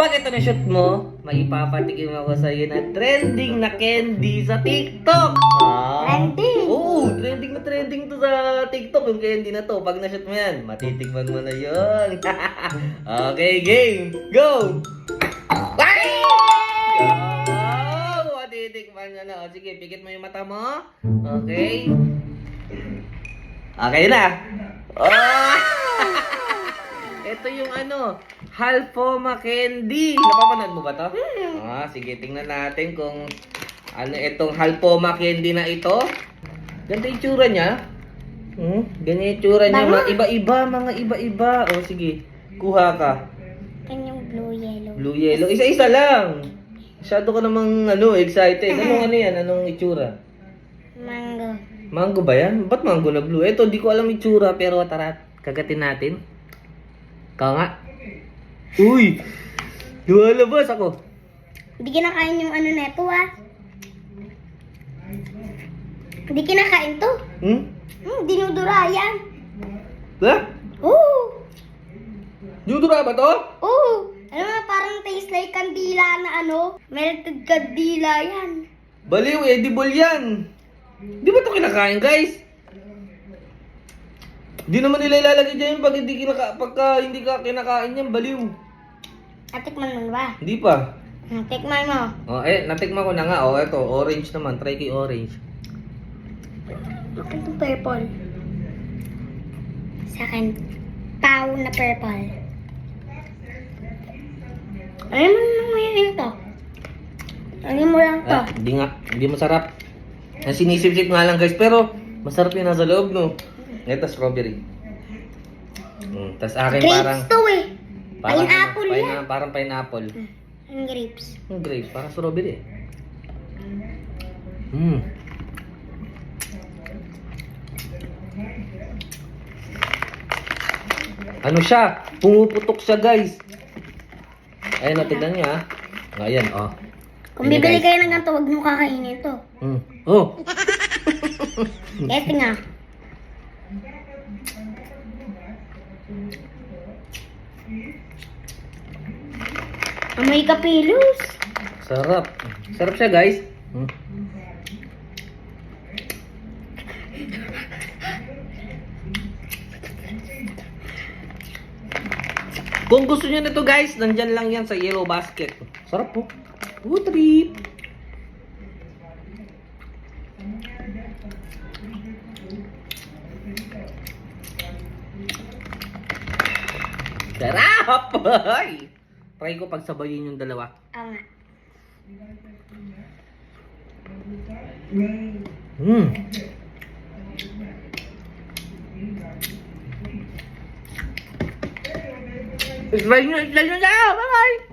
Pag ito na shoot mo, maipapatikim ako sa iyo na trending na candy sa TikTok. Ah. Trending? Oo, trending na trending to sa TikTok yung candy na to. Pag na-shoot mo yan, matitikman mo na yun. okay, game. Go! Ay! Go! Matitikman nyo na. O, sige, pikit mo yung mata mo. Okay. Okay na. Oh! Ito yung ano, Halfoma Candy. Napapanood mo ba to? Ah, sige, tingnan natin kung ano itong Halfoma Candy na ito. Ganda yung tsura niya. Hmm, ganyan yung tsura niya. Mga iba-iba, mga iba-iba. O, sige, kuha ka. Kanyang blue yellow. Blue yellow. Isa-isa lang. Masyado ka namang ano, excited. Anong ano yan? Anong itsura? Mango. Mango ba yan? Ba't mango na blue? Ito, di ko alam itsura, pero tara, kagatin natin. Ikaw nga. Uy! Lumalabas ako. Hindi kinakain yung ano neto ah. Hindi kinakain to. Hmm? Hmm, dinudura yan. Ha? Oo. Dudura ba to? Oo. Alam mo, parang taste like kandila na ano. Melted kandila yan. Baliw, edible yan. Di ba to kinakain, guys? Di naman nila ilalagay dyan pag hindi, kinaka pagka hindi ka kinakain yan, baliw. Natikman mo ba? Hindi pa. Natikman mo. Oh, eh, natikman ko na nga. Oh, eto, orange naman. Try kay orange. Akin to purple. Sa akin, pau na purple. Ano mo naman ngayon to? Ano mo lang to? Ah, hindi nga. Hindi masarap. Ang sinisip-sip nga lang guys, pero masarap yung nasa loob, no? Ito, strawberry. Mm, Tapos akin grapes parang... to eh. parang Pineapple ano, yan. Parang pineapple. Ang grapes. Yung grapes, parang strawberry eh. Mm. Ano siya? Pumuputok siya guys. Ayun, oh, tignan niya ah. Ayan, oh. Kung Ayan, bibili guys. kayo ng ganito, huwag mo kakainin to. Mm. Oh, Ito nga. Amoy kapilos. sarap. Sarap siya guys. Mm. Kung gusto niyo nito guys, nandyan lang yan sa yellow basket. Sarap po. Food trip. Sarap! Ay! Try ko pagsabayin yung dalawa. Try nyo, try nyo na! Bye-bye!